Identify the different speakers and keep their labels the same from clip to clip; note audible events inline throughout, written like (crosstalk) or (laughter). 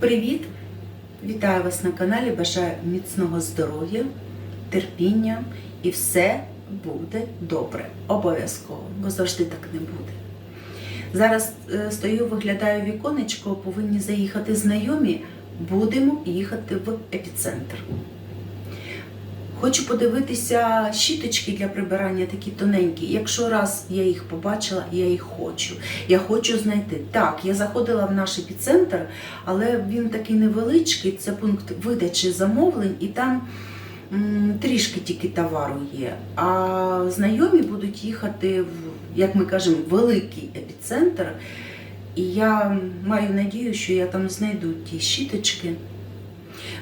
Speaker 1: Привіт! Вітаю вас на каналі. Бажаю міцного здоров'я, терпіння і все буде добре. Обов'язково, бо завжди так не буде. Зараз е, стою, виглядаю віконечко, повинні заїхати знайомі. Будемо їхати в епіцентр. Хочу подивитися щіточки для прибирання такі тоненькі. Якщо раз я їх побачила, я їх хочу. Я хочу знайти. Так, я заходила в наш епіцентр, але він такий невеличкий, це пункт видачі замовлень, і там м, трішки тільки товару є. А знайомі будуть їхати в, як ми кажемо, великий епіцентр. І я маю надію, що я там знайду ті щіточки.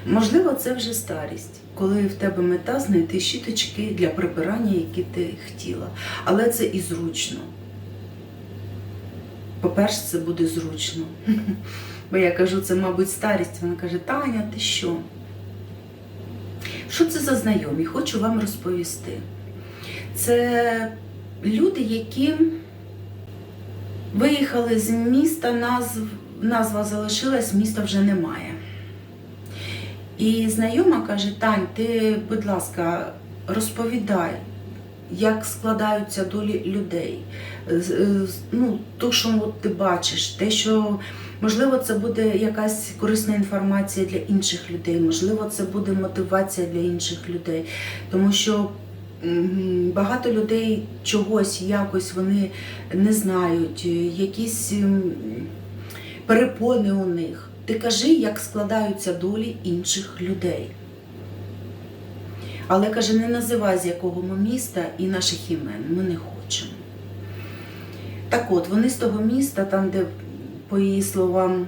Speaker 1: Можливо, це вже старість, коли в тебе мета знайти щіточки для прибирання, які ти хотіла. Але це і зручно. По-перше, це буде зручно. (laughs) Бо я кажу, це, мабуть, старість. Вона каже, Таня, ти що? Що це за знайомі? Хочу вам розповісти. Це люди, які виїхали з міста, назв, назва залишилась, міста вже немає. І знайома каже: Тань, ти, будь ласка, розповідай, як складаються долі людей. З- Ну, то, що от ти бачиш, те, що можливо, це буде якась корисна інформація для інших людей, можливо, це буде мотивація для інших людей. Тому що багато людей чогось якось вони не знають, якісь перепони у них. Ти кажи, як складаються долі інших людей. Але каже, не називай з якого ми міста і наших імен. Ми не хочемо. Так от, вони з того міста, там, де, по її словам,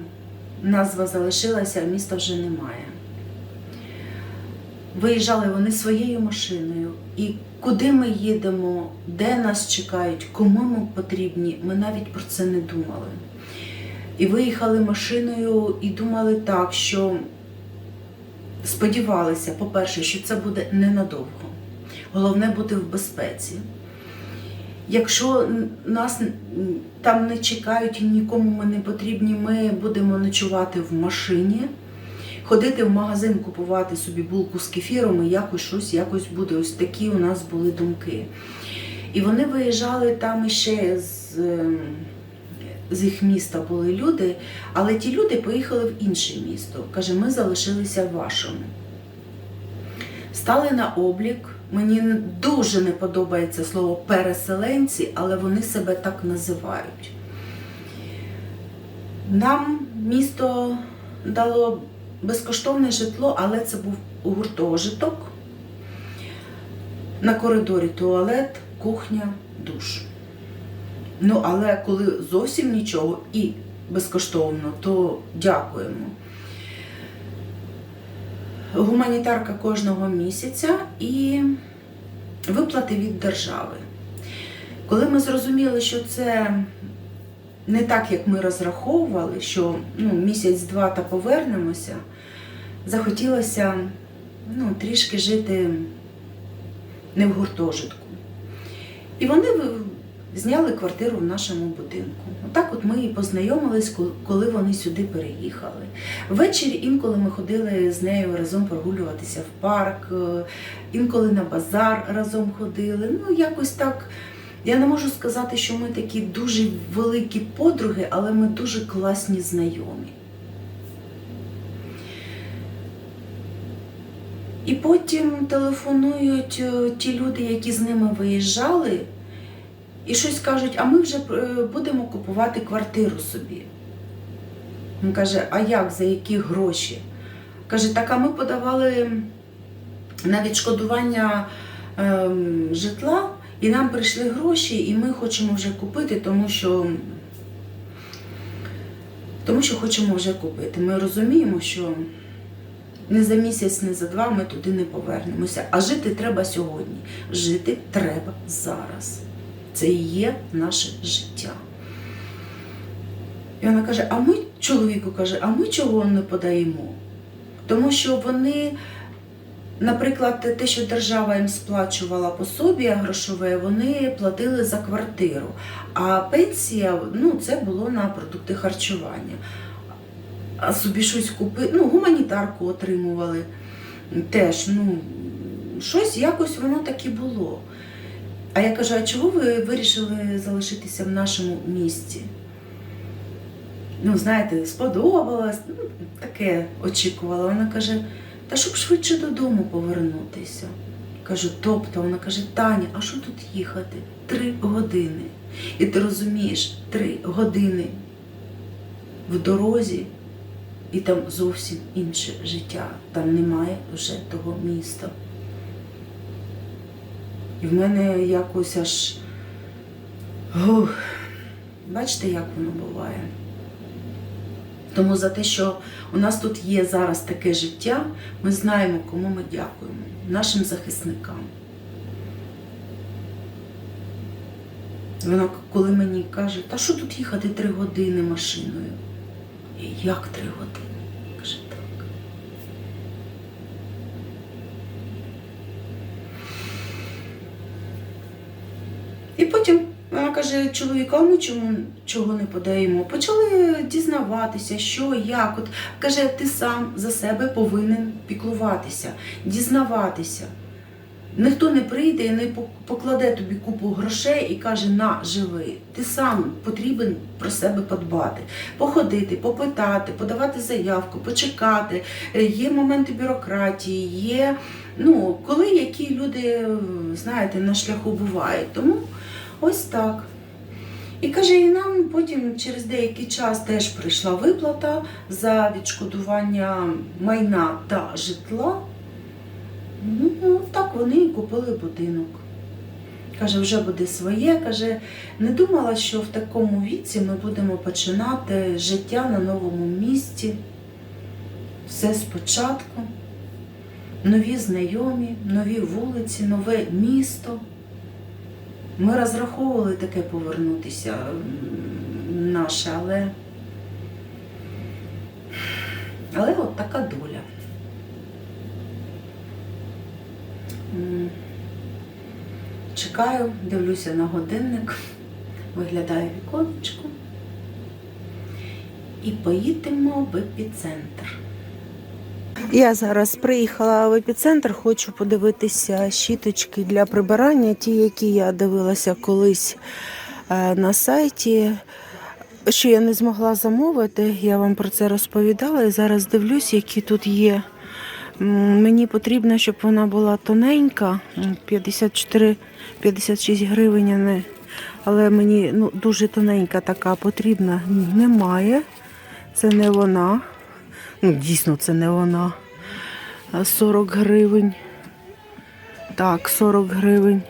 Speaker 1: назва залишилася, а міста вже немає. Виїжджали вони своєю машиною. І куди ми їдемо, де нас чекають, кому ми потрібні, ми навіть про це не думали. І виїхали машиною і думали так, що сподівалися, по-перше, що це буде ненадовго. Головне бути в безпеці. Якщо нас там не чекають і нікому ми не потрібні, ми будемо ночувати в машині, ходити в магазин, купувати собі булку з кефіром і якось щось якось буде. Ось такі у нас були думки. І вони виїжджали там іще з, ем, з їх міста були люди, але ті люди поїхали в інше місто. Каже, ми залишилися в вашому. Стали на облік. Мені дуже не подобається слово переселенці, але вони себе так називають. Нам місто дало безкоштовне житло, але це був гуртожиток. На коридорі туалет, кухня, душ. Ну, але коли зовсім нічого і безкоштовно, то дякуємо. Гуманітарка кожного місяця і виплати від держави. Коли ми зрозуміли, що це не так, як ми розраховували, що ну, місяць-два та повернемося, захотілося ну, трішки жити не в гуртожитку. І вони зняли квартиру в нашому будинку. Отак от ми і познайомились, коли вони сюди переїхали. Ввечері інколи ми ходили з нею разом прогулюватися в парк, е, інколи на базар разом ходили. Ну, якось так. Я не можу сказати, що ми такі дуже великі подруги, але ми дуже класні знайомі. І потім телефонують е, ті люди, які з ними виїжджали, і щось кажуть, а ми вже е, будемо купувати квартиру собі. Він каже, а як, за які гроші? Каже, так, а ми подавали на відшкодування ем, житла, і нам прийшли гроші, і ми хочемо вже купити, тому що, тому що хочемо вже купити. Ми розуміємо, що не за місяць, не за два ми туди не повернемося. А жити треба сьогодні. Жити треба зараз. Це і є наше життя. І вона каже: а ми, чоловіку каже, а ми чого не подаємо? Тому що вони, наприклад, те, що держава їм сплачувала пособія грошове, вони платили за квартиру. А пенсія ну, це було на продукти харчування. а собі щось купити. Ну, гуманітарку отримували. Теж, ну, щось якось воно так і було. А я кажу, а чого ви вирішили залишитися в нашому місті? Ну, знаєте, сподобалось, ну, таке очікувала. Вона каже, та щоб швидше додому повернутися. Кажу, тобто, вона каже, Таня, а що тут їхати? Три години. І ти розумієш, три години в дорозі, і там зовсім інше життя. Там немає вже того міста. І в мене якось аж. Ух, бачите, як воно буває. Тому за те, що у нас тут є зараз таке життя, ми знаємо, кому ми дякуємо, нашим захисникам. Вона коли мені каже, та що тут їхати три години машиною? Я, Як три години? І потім вона каже, чоловіка, ми чому чого не подаємо. Почали дізнаватися, що, як. От каже, ти сам за себе повинен піклуватися, дізнаватися. Ніхто не прийде і не покладе тобі купу грошей і каже, на, живи. Ти сам потрібен про себе подбати, походити, попитати, подавати заявку, почекати. Е, Є моменти бюрократії, є, ну, коли які люди, знаєте, на шляху бувають. Тому ось так. І каже, і нам потім через деякий час теж прийшла виплата за відшкодування майна та житла. Ну, так вони і купили будинок. Каже, вже буде своє. Каже, не думала, що в такому віці ми будемо починати життя на новому місці. Все спочатку. Нові знайомі, нові вулиці, нове місто. Ми розраховували таке повернутися наше, але, але от така доля. М. Чекаю, дивлюся на годинник, виглядаю віконечко. І поїдемо в епіцентр.
Speaker 2: Я зараз приїхала в епіцентр, хочу подивитися щіточки для прибирання, ті, які я дивилася колись е, на сайті. Що я не змогла замовити, я вам про це розповідала і зараз дивлюсь, які тут є. Мені потрібно, щоб вона була тоненька, 54-56 гривень, але мені ну, дуже тоненька така потрібна. Немає. Це не вона. Ну, дійсно, це не вона. 40 гривень. Так, 40 гривень.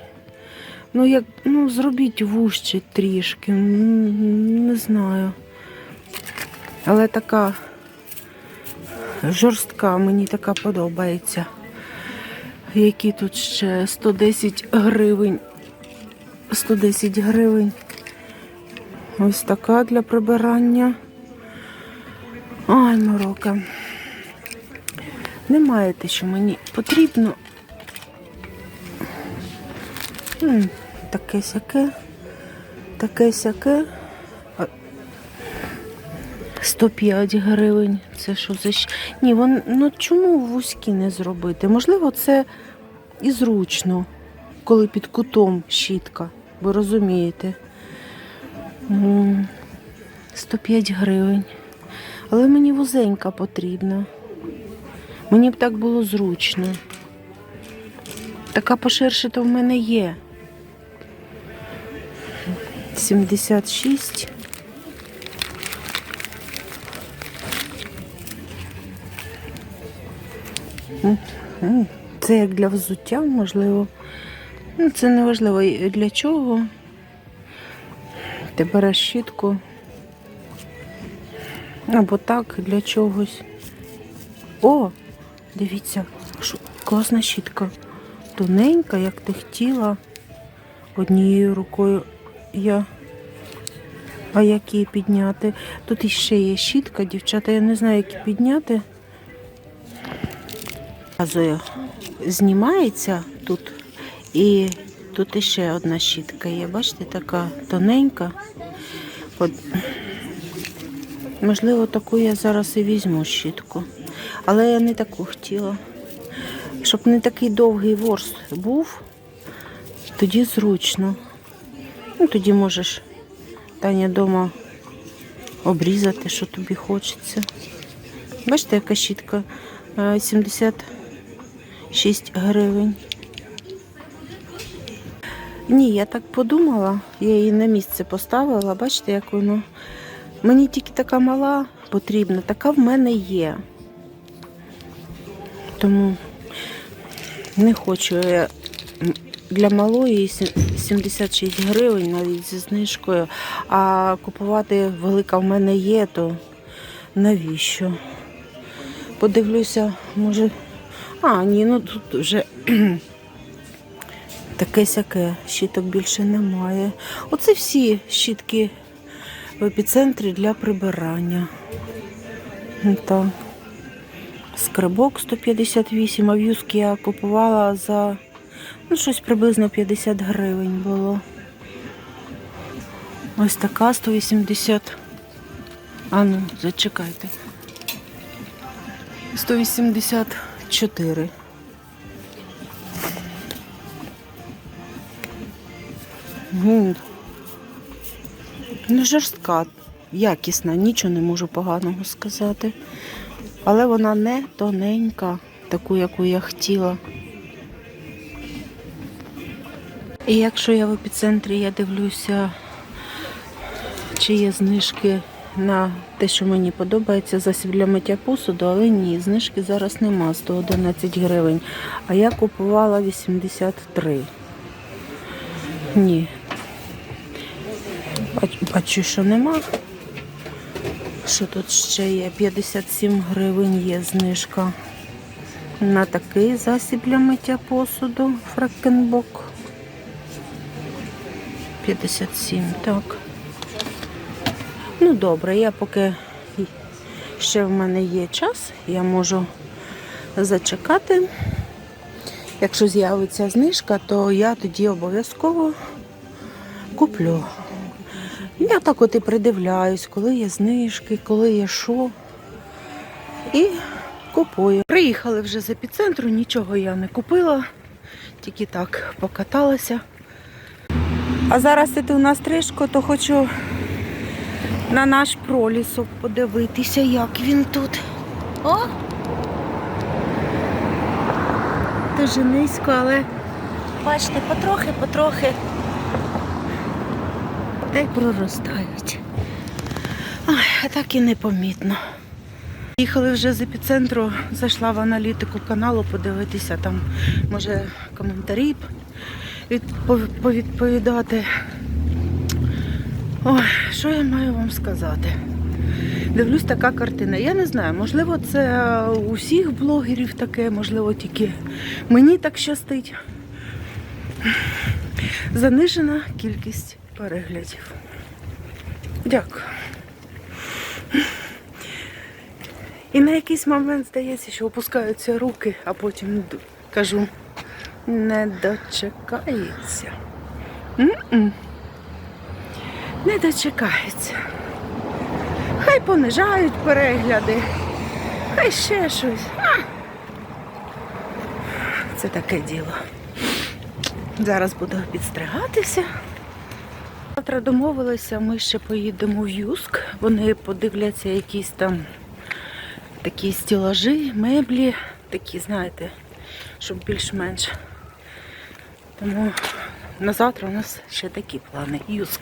Speaker 2: Ну, як, ну, зробіть вужче трішки. Не знаю. Але така жорстка, мені така подобається. Які тут ще 110 гривень. 110 гривень. Ось така для прибирання. Ай, морока. Немає те, що мені потрібно. Таке сяке. Таке сяке. А, 105 гривень. Це що за Ні, вон, ну чому вузькі не зробити? Можливо, це і зручно, коли під кутом щітка. Ви розумієте. 105 гривень. Але мені вузенька потрібна. Мені б так було зручно. Така поширше то в мене є. 76. М, м, Це як для взуття, можливо. Ну, це не важливо для чого. Ти береш щітку. Або так, для чогось. О, дивіться, класна щітка. Тоненька, як ти хотіла. Однією рукою я. А як її підняти? Тут іще є щітка, дівчата, я не знаю, як її підняти. Знімається тут і тут ще одна щітка є. Бачите, така тоненька.
Speaker 1: Можливо, таку я зараз і візьму щітку. Але я не таку хотіла. Щоб не такий довгий ворс був, тоді зручно. Ну, Тоді можеш Таня вдома обрізати, що тобі хочеться. Бачите, яка щітка е, 70. 6 гривень. Ні, я так подумала, я її на місце поставила, бачите, як воно. Мені тільки така мала потрібна, така в мене є. Тому не хочу я для малої 76 гривень навіть зі знижкою, а купувати велика в мене є, то навіщо? Подивлюся, може. А, ні, ну тут вже (clears throat) таке сяке, щиток більше немає. Оце всі щітки в епіцентрі для прибирання. Ну, так. Скребок 158, а в'юзки я купувала за ну, щось приблизно 50 гривень було. Ось така 180. А ну, зачекайте. 180 4. Ну, жорстка, якісна, нічого не можу поганого сказати. Але вона не тоненька, таку, яку я хотіла. І якщо я в епіцентрі, я дивлюся, чи є знижки на те, що мені подобається, засіб для миття посуду, але ні, знижки зараз нема 111 гривень. А я купувала 83. Ні. Бачу, що нема. Що тут ще є? 57 гривень є знижка. На такий засіб для миття посуду Фракенбок. 57, так. Ну добре, я поки ще в мене є час, я можу зачекати. Якщо з'явиться знижка, то я тоді обов'язково куплю. Я так от і придивляюсь, коли є знижки, коли є що. І купую. Приїхали вже з епіцентру, нічого я не купила, тільки так покаталася. А зараз іду на стрижку, то хочу на наш пролісок подивитися, як він тут. О! Дуже низько, але бачите, потрохи, потрохи. Та й проростають. Ой, а так і непомітно. Їхали вже з епіцентру, зайшла в аналітику каналу подивитися, там може коментарі повідповідати. Ой, що я маю вам сказати? Дивлюсь, така картина. Я не знаю, можливо, це у всіх блогерів таке, можливо, тільки мені так щастить. Занижена кількість переглядів. Дякую. І на якийсь момент здається, що опускаються руки, а потім кажу, не дочекається. М-м. Не дочекається. Хай понижають перегляди, хай ще щось. А. Це таке діло. Зараз буду підстригатися. Завтра домовилися, ми ще поїдемо в Юск. Вони подивляться якісь там такі стілажі, меблі, такі, знаєте, щоб більш-менш. Тому на завтра у нас ще такі плани. Юск.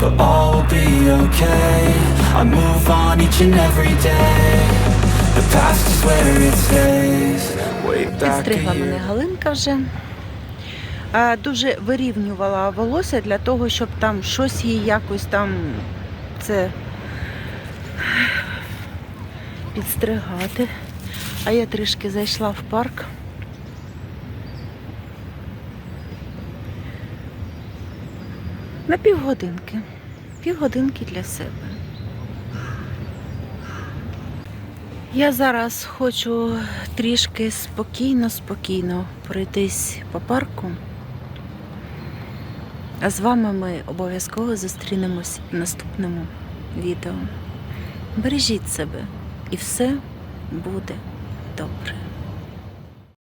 Speaker 3: But all will be okay. I move on each and every day. The past is where it stays. Way back
Speaker 1: Підстригла мене. Галинка вже. Дуже вирівнювала волосся для того, щоб там щось їй якось там це підстригати. А я трішки зайшла в парк. На півгодинки. Півгодинки для себе. Я зараз хочу трішки спокійно-спокійно пройтись по парку. А з вами ми обов'язково зустрінемось в наступному відео. Бережіть себе і все буде добре.